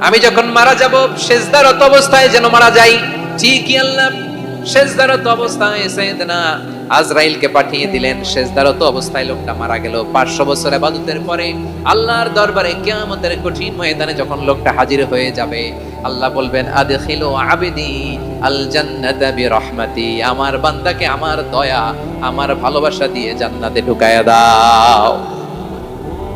আমি যখন মারা যাব, শেষদারত অবস্থায় যেন মারা যাই। ঠিকই আল্লাহ। শেষদারত অবস্থায় সাইয়েদনা আজরাইলকে পাঠিয়ে দিলেন। শেষদারত অবস্থায় লোকটা মারা গেল। পাঁচশো বছর আবাদতের পরে আল্লাহর দরবারে কিয়ামতের কঠিন ময়দানে যখন লোকটা হাজির হয়ে যাবে, আল্লাহ বলবেন, আদখিলু আবেদি আল জান্নাতা বিরহমাতি। আমার বান্দাকে আমার দয়া, আমার ভালোবাসা দিয়ে জান্নাতে ঢুকায়া দাও।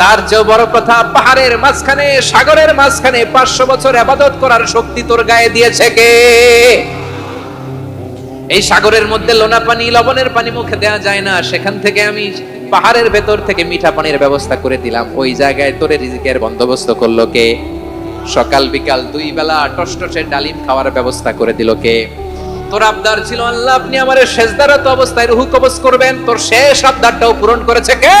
তার যে বড় কথা, পাহাড়ের মাঝখানে, সাগরের মাঝখানে পাঁচশো বছর আবাদত করার শক্তি তোর গায়ে দিয়েছে কে? এই সাগরের মধ্যে লোনা পানি, লবণের পানি মুখে দেওয়া যায় না। সেখান থেকে আমি পাহাড়ের ভেতর থেকে মিঠা পানির ব্যবস্থা করে দিলাম। ওই জায়গায় তোরে রিজিকের বন্দোবস্ত করল কে? সকাল বিকাল দুই বেলা টসটসের ডালিম খাওয়ার ব্যবস্থা করে দিল কে? তোর আবদার ছিল আল্লাহ, আপনি আমার শেষদারত অবস্থায় রুহু কবজ করবেন। তোর শেষ আবদারটাও পূরণ করেছে কে?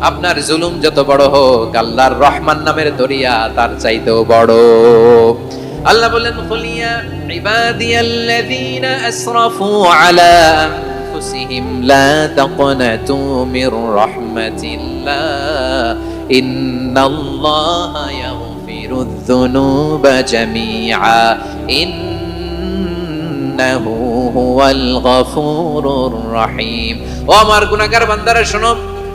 আপনার জুলুম যত বড় হোক, আল্লাহর রহমান নামের দরিয়া তার চাইতেও বড়। আল্লাহ বলেন খুলিয়া ইবাদিয়াল্লাযীনা আসরাফু আলা আনফুসিহিম, লা তাকনাতু মির রাহমাতিল্লাহ। ইন্নাল্লাহা ইয়াগফিরুয যুনুবা জামিআ। ইন্নাহু হুয়াল গফুরুর রহিম। ও আমার গুনাহগার বান্দারা, শোনো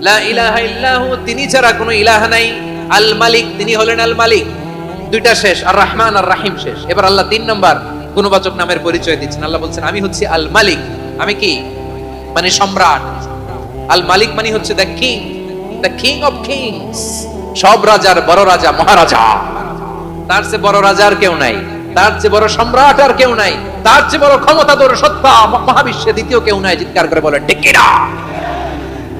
লা ইলাহা ইল্লাহু, তিনি ছাড়া কোনো নাই। আল মালিক, তিনি হলেন আল মালিক। দুইটা শেষ, আর রহমান, আর রাহিম শেষ। এবার আল্লাহ তিন নম্বর গুণবাচক নামের পরিচয় দিচ্ছেন। আল্লাহ বলছেন, আমি হচ্ছি আল মালিক। আমি কি? মানে সম্রাট। আল মালিক মানে হচ্ছে the king the king of kings সব রাজার বড় রাজা, মহারাজা। তার চেয়ে বড় রাজা আর কেউ নাই। তার চেয়ে বড় সম্রাট আর কেউ নাই। তার চেয়ে বড় ক্ষমতাধর সত্তা মহাবিশ্বে দ্বিতীয় কেউ নাই। চিৎকার করে টেকিরা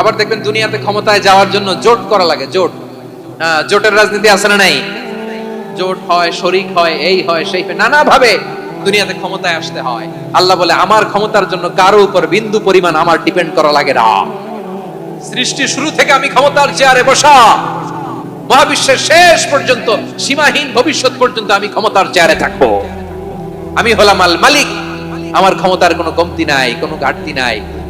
আবার দেখবেন দুনিয়াতে ক্ষমতায় যাওয়ার জন্য জোট করা লাগে জোট। জোটের রাজনীতি আছে না নাই? জোট হয় শরিক হয় এই হয় সেই হয়, নানা ভাবে দুনিয়াতে ক্ষমতায় আসতে হয়। আল্লাহ বলে আমার ক্ষমতার জন্য কারও উপর বিন্দু পরিমাণ আমার ডিপেন্ড করা লাগে না। সৃষ্টি শুরু থেকে আমি ক্ষমতার চেয়ারে বসা। মহাবিশ্বের শেষ পর্যন্ত সীমাহীন ভবিষ্যৎ পর্যন্ত আমি ক্ষমতার চেয়ারে থাকব। আমি হলাম আল মালিক। আমার ক্ষমতার কোনো কমতি নাই কোনো ঘাটতি নাই।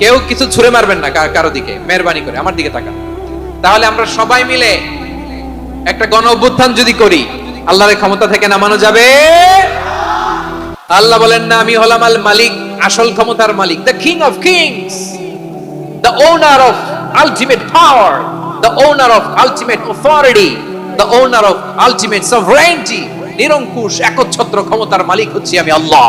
কেউ কিছু ছুঁড়ে মারবেন না কারও দিকে মেহরবানি করে আমার দিকে তাকান। তাহলে আমরা সবাই মিলে একটা গণ অভ্যুত্থান যদি করি আল্লাহর ক্ষমতা থেকে নামানো যাবে? আল্লাহ বলেন না আমি হলাম আল মালিক আসল ক্ষমতার মালিক the king of kings the owner of ultimate power, the owner of ultimate authority, the owner of ultimate sovereignty, নিরঙ্কুশ একচ্ছত্র ক্ষমতার মালিক হচ্ছি আমি আল্লাহ।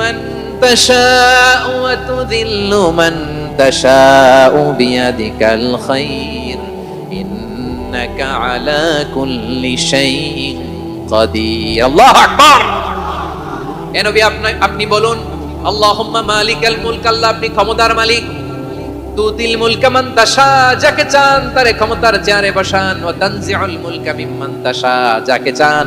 মান তাশাউ ওয়া তুযিল্লু মান তাশাউ বিয়াদিকাল খায়র ইন্নাকা আলা কুল্লি শাইইন কাদির আল্লাহু আকবার এ নবী, আপনি আপনি বলুন, আল্লাহুম্মা মালিকাল মুলক, আল্লাহ আপনি ক্ষমতার মালিক। তুতিল মুলকা মান তাশা, যাকে চান তারে ক্ষমতার চেয়ারে বসান। ও তানজিউল মুলকা মিম্মান তাশা, যাকে চান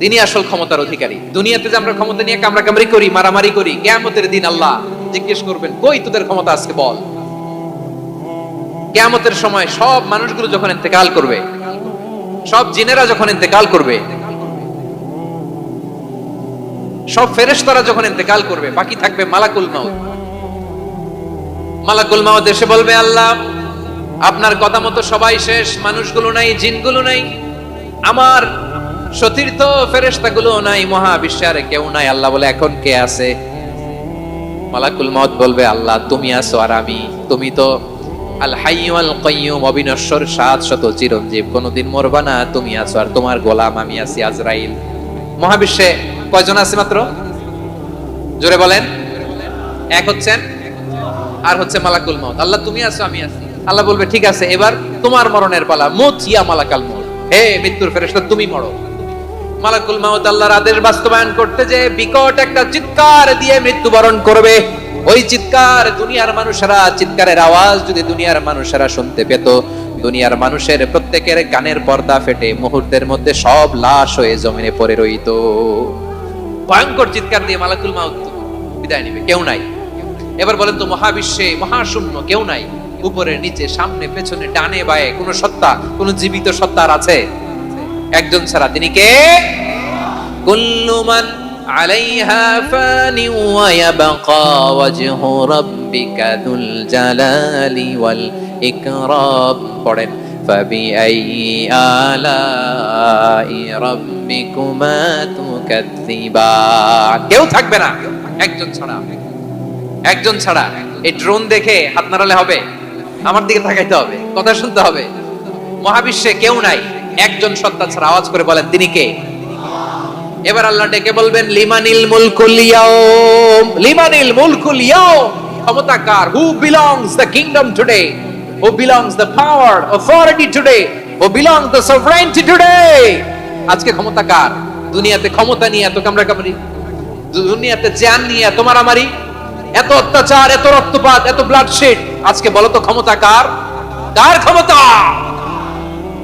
তিনি আসল ক্ষমতার অধিকারী। দুনিয়াতে যে আমরা ক্ষমতা নিয়ে কামড়া কামড়ি করি, মারামারি করি, কেয়ামতের দিন আল্লাহ জিজ্ঞেস করবেন, কই তোদের ক্ষমতা আজকে বল? কেয়ামতের সময় সব মানুষগুলো যখন ইন্তেকাল করবে, সব জিনেরা যখন ইন্তেকাল করবে, সব ফেরেশতারা যখন ইন্তেকাল করবে, বাকি থাকবে মালাকুল মাউত। মালাকুল মাউত এসে বলবে, আল্লাহ, আপনার কথা মতো সবাই শেষ, মানুষগুলো নাই, জিনগুলো নাই। আমার সতীর্থ ফেরেশতাগুলো নাই মহাবিশ্বে আর কেউ নাই। আল্লাহ বলে, এখন কে আছে? মালাকুল মত বলবে, আল্লাহ, তুমি আছো আর আমি। তুমি তো আল অবিনশ্বর সাত শত চিরঞ্জীব। কোনোদিন মরবা না, তুমি আছো আর তোমার গোলাম আমি আছি, আজরাইল। মহাবিশ্বে কয়জন আছে মাত্র? জোরে বলেন। এক হচ্ছেন আর হচ্ছে মালাকুল মত আল্লাহ, তুমি আছো, আমি আছি। আল্লাহ বলবে, ঠিক আছে, এবার তোমার মরণের পালা। মুত ইয়া মালাকাল মত হে মৃত্যুর ফেরেশতা, তুমি মরো। মালাকুল মাউত আল্লাহর আদেশ বাস্তবায়ন করতে যে বিকট একটা চিৎকার দিয়ে মৃত্যুবরণ করবে, ওই চিৎকার দুনিয়ার মানুষেরা, চিৎকারের আওয়াজ যদি দুনিয়ার মানুষেরা শুনতে পেত, দুনিয়ার মানুষের প্রত্যেকের কানের পর্দা ফেটে মুহূর্তের মধ্যে সব লাশ হয়ে জমিনে পড়ে রইত। ভয়ঙ্কর চিৎকার দিয়ে মালাকুল মাউত বিদায় নিবে, কেউ নাই। এবার বলেন তো, মহাবিশ্বে মহাশূন্য কেউ নাই। উপরে, নিচে, সামনে, পেছনে, ডানে, বায়ে কোন সত্তা, কোন জীবিত সত্তা আর আছে? একজন ছাড়া তিনি কে কুল্লুমান আলাইহা ফানি ওয়া ইয়াবকা ওয়াজহু রাব্বিকা যুল জালালি ওয়াল ইকরাম পড়েন فبأي آلاء ربكما تكذبان কেউ থাকবে না একজন ছাড়া একজন ছাড়া এই ড্রোন দেখে হাত নাড়ালে হবে আমার দিকে তাকাইতে হবে কথা শুনতে হবে মহাবিশ্বে কেউ নাই একজন সত্তা ছাড়া আওয়াজ করে বলেন, তিনি কে? এবার আল্লাহ ডেকে বলবেন, লিমানিল মুলকুল ইয়াউম। লিমানিল মুলকুল ইয়াউম। ক্ষমতা কার? Who belongs the kingdom today who belongs the power authority today who belongs the sovereignty today আজকে ক্ষমতা কার? দুনিয়াতে ক্ষমতা নিয়ে এত কামড়া কামড়ি দুনিয়াতে জ্ঞান নিয়ে এত মারামারি? এত অত্যাচার, এত রক্তপাত, এত ব্লাডশেড আজকে বলো তো ক্ষমতা কার? কার ক্ষমতা?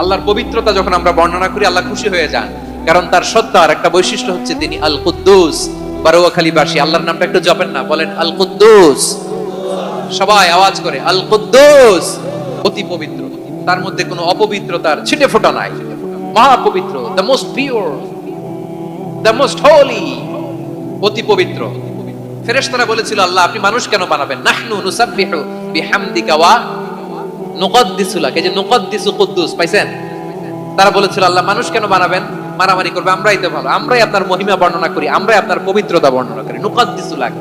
আল্লাহর পবিত্রতা যখন আমরা বর্ণনা করি, আল্লাহ খুশি হয়ে যান। কারণ তার সত্তার একটা বৈশিষ্ট্য হচ্ছে তিনি আল কুদ্দুস বারোয়াখালীবাসী আল্লাহর নামটা একটু জপেন না, বলেন আল কুদ্দুস সবাই আওয়াজ করে আল কুদ্দুস অতি পবিত্র। তার মধ্যে কোনো অপবিত্রতার ছিটে ফোটা নাই। মহা পবিত্র the most pure the most holy অতি পবিত্র। ফেরেশতারা বলেছিল, আল্লাহ, আপনি মানুষ কেন বানাবেন? নাহনু নুসাব্বিহু বিহামদিকা ওয়া নুকদ্দিসু লাক এই যে নুকদ্দিসু কুদ্দুস, পাইছেন? তারা বলেছিল, আল্লাহ, মানুষ কেন বানাবেন? মারামারি করবে, আমরাই তো ভালো, আমরাই আপনার মহিমা বর্ণনা করি, আমরাই আপনার পবিত্রতা বর্ণনা করি। নুকদ্দিসু লাক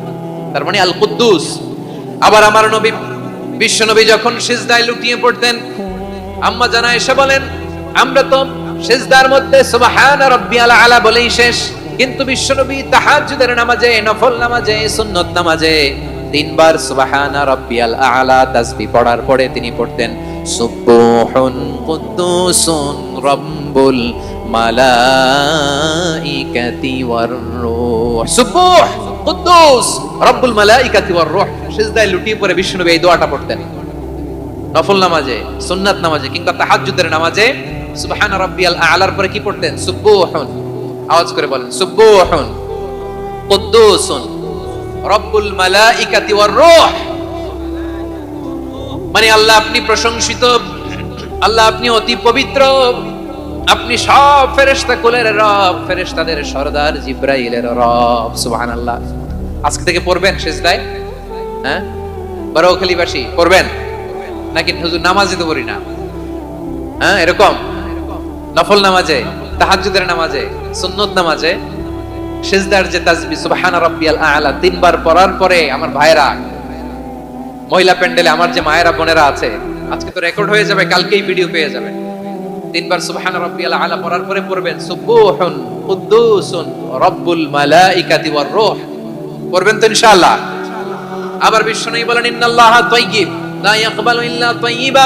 তার মানে আল কুদ্দুস আবার আমার নবী, বিশ্ব নবী যখন সিজদায় লুটিয়ে পড়তেন, আম্মা জানা এসে বলেন, আমরা তো সিজদার মধ্যে সুবহান রাব্বিয়াল আলা বলেই শেষ, কিন্তু বিশ্বনবী তাহাজ্জুদের নামাজে, নফল নামাজে, সুন্নত নামাজে তিনবার সুবহান রাব্বিয়াল আলা তাসবিহ পড়ার পরে তিনি পড়তেন, সুবহুন কুদ্দুসুন রাব্বুল মালাইকাতি ওয়ার রূহ। সুবহ কুদ্দুস রাব্বুল মালাইকাতি ওয়ার রূহ। সিজদায় লুটিয়ে পড়ে বিশ্বনবী এই দোয়াটা পড়তেন। নফল নামাজে, সুন্নাত নামাজে কিংবা তাহাজ্জুদের নামাজে সুবহান রাব্বিয়াল আলার পরে কি পড়তেন? সুবহুন। আওয়াজ করে বলেন, সুবহুন কুদ্দুসুন রব্বুল মালাইকাতি ওয়ার রূহ। মানে আল্লাহ আপনি প্রশংসিত, আল্লাহ আপনি অতি পবিত্র, আপনি সব ফেরেশতা কুলের রব, ফেরেশতাদের সরদার জিব্রাইলের রব, সুবহানাল্লাহ। আজকে থেকে পড়বেন সেজদায় হ্যাঁ? বারোখালীবাসী পড়বেন? নাকি হুজুর নামাজে তো পড়ি না? হ্যাঁ এরকম? নফল নামাজে, তাহাজ্জুদের নামাজে, সুন্নত নামাজে সিজদার যে তাসবি সুবহানা রাব্বিয়াল আলা, তিনবার পড়ার পরে আমার ভাইরা মহিলা প্যান্ডেলে আমার যে মায়েরা, বোনেরা আছে, আজকে তো রেকর্ড হয়ে যাবে, কালকেই ভিডিও পেয়ে যাবেন তিনবার সুবহানা রাব্বিয়াল আলা পড়ার পরে পড়বেন, সুবহুন কুদ্দুসুন রব্বুল মালাইকাতি ওয়ার রূহ। পড়বেন তো ইনশাআল্লাহ। আবার বিশ্বনবী বলেন, ইন্নাল্লাহা তাইয়্যিব, লা ইয়াকবালু ইল্লা তাইয়্যিবা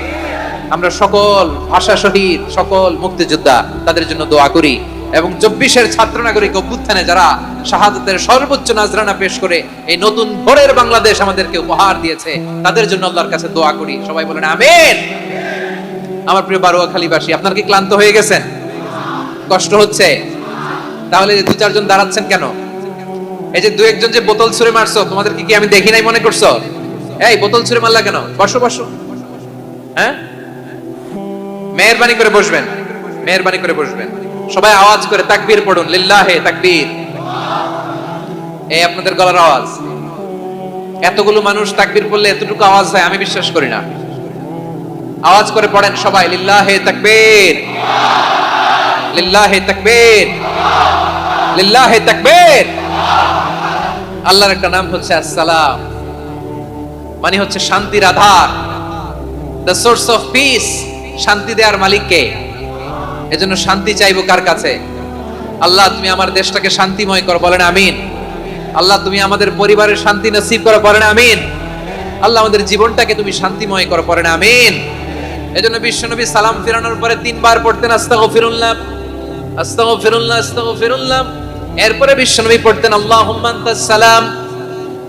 আমরা সকল ভাষা শহীদ, সকল মুক্তিযোদ্ধা তাদের জন্য দোয়া করি এবং চব্বিশের ছাত্র নাগরিক অভ্যুত্থানে যারা শাহাদতের সর্বোচ্চ নাজরানা পেশ করে এই নতুন ভোরের বাংলাদেশ আমাদেরকে উপহার দিয়েছে, তাদের জন্য আল্লাহর কাছে দোয়া করি। সবাই বলেন আমিন। আমার প্রিয় বারোয়াখালীবাসী, আপনার কি ক্লান্ত হয়ে গেছেন? কষ্ট হচ্ছে? তাহলে দু চারজন দাঁড়াচ্ছেন কেন? এই যে দু একজন যে বোতল ছুঁড়ে মারছো, তোমাদের কি আমি দেখি নাই মনে করছ? এই বোতল ছুঁড়ে মারলা কেন? বসো বসো। হ্যাঁ? মেহরবানি করে বসবেন। মেহরবানি করে বসবেন। সবাই আওয়াজ করে তাকবীর পড়ুন। লিল্লাহে তাকবীর। এই আপনাদের গলার আওয়াজ। এতগুলো মানুষ তাকবীর পড়লে এতটুকু আওয়াজ হয়, আমি বিশ্বাস করি না। আওয়াজ করে পড়েন সবাই, লিল্লাহে তাকবীর। লিল্লাহে তাকবীর। লিল্লাহে তাকবীর। আল্লাহর একটা নাম হচ্ছে আসসালাম। মানে হচ্ছে শান্তির আধার। দ্য সোর্স অফ পিস শান্তি দেওয়ার মালিককে এজন্য শান্তি চাইব কার কাছে? আল্লাহ, তুমি আমার দেশটাকে শান্তিময় কর, বলেন আমিন। আল্লাহ, তুমি আমাদের পরিবারের শান্তি নসিব করো, বলেন আমিন। আল্লাহ, আমাদের জীবনটাকে তুমি শান্তিময় করো, বলেন আমিন। এজন্য বিশ্বনবী সালাম ফেরানোর পরে তিনবার পড়তেন, আস্তাগফিরুল্লাহ আস্তাগফিরুল্লাহ আস্তাগফিরুল্লাহ। এরপরে বিশ্বনবী পড়তেন, আল্লাহুম্মা আনতাস সালাম,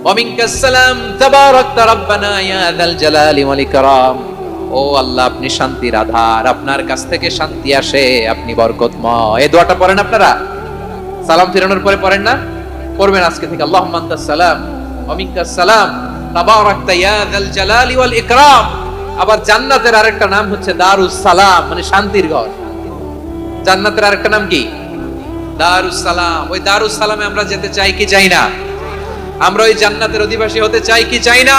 ওয়া মিনকাস সালাম, তাবারাকতা রাব্বানা ইয়া যাল জালালি ওয়াল ইকরাম। ও আল্লাহ, আপনি শান্তির আধার। আপনার কাছ থেকে শান্তি আসে, আপনি বরকতময়। এই দোয়াটা পড়েন আপনারা? সালাম ফিরানোর পরে পড়েন না? পড়বেন আজকে থেকে। আল্লাহ সালাম অমিকা সালাম। জালালি ওয়াল ইকরাম। আবার জান্নাতের আরেকটা নাম হচ্ছে দারুস সালাম মানে শান্তির ঘর। জান্নাতের আরেকটা নাম কি? দারুস সালাম। ওই দারুস সালামে আমরা যেতে চাই কি চাই না? আমরা ওই জান্নাতের অধিবাসী হতে চাই কি চাই না?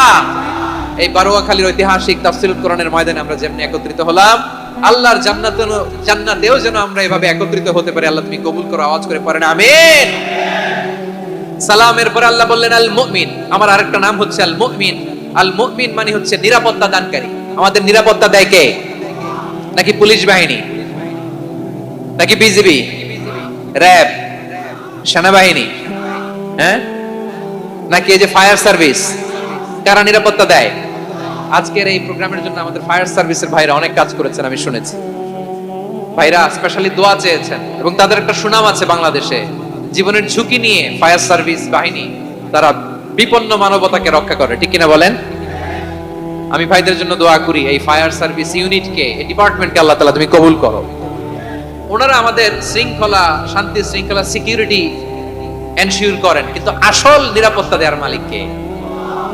এই বারোয়াখালীর ঐতিহাসিক তাফসিলুল কোরআনের ময়দানে আমরা যেমনি একত্রিত হলাম, আল্লাহর জান্নাত জান্নাতেও যেন আমরা এভাবে একত্রিত হতে পারি, আল্লাহ তুমি কবুল করো, আওয়াজ করে পড়েন, আমিন। সালামের পরে আল্লাহ বললেন, আল মুমিন। আমার আরেকটা নাম হচ্ছে আল মুমিন। আল মুমিন মানে হচ্ছে নিরাপত্তা দানকারী। আমাদের নিরাপত্তা দেয় কে? নাকি পুলিশ বাহিনী? নাকি বিজিবি? র্যাব? সেনাবাহিনী? হ্যাঁ? নাকি এই যে ফায়ার সার্ভিস? কারা নিরাপত্তা দেয়? আজকের এই প্রোগ্রামের জন্য আমাদের ফায়ার সার্ভিসের ভাইরা অনেক কাজ করেছেন, আমি শুনেছি। ভাইরা স্পেশালি দোয়া চেয়েছেন এবং তাদের একটা সুনাম আছে বাংলাদেশে। জীবনের ঝুঁকি নিয়ে ফায়ার সার্ভিস বাহিনী তারা বিপন্ন মানবতাকে রক্ষা করে, ঠিক কিনা বলেন? আমি ভাইদের জন্য দোয়া করি এই ফায়ার সার্ভিস ইউনিটকে, এই ডিপার্টমেন্টকে আল্লাহ তালা তুমি কবুল করো। ওনারা আমাদের শৃঙ্খলা, শান্তি শৃঙ্খলা, সিকিউরিটি এনশিওর করেন, কিন্তু আসল নিরাপত্তা দেওয়ার মালিককে।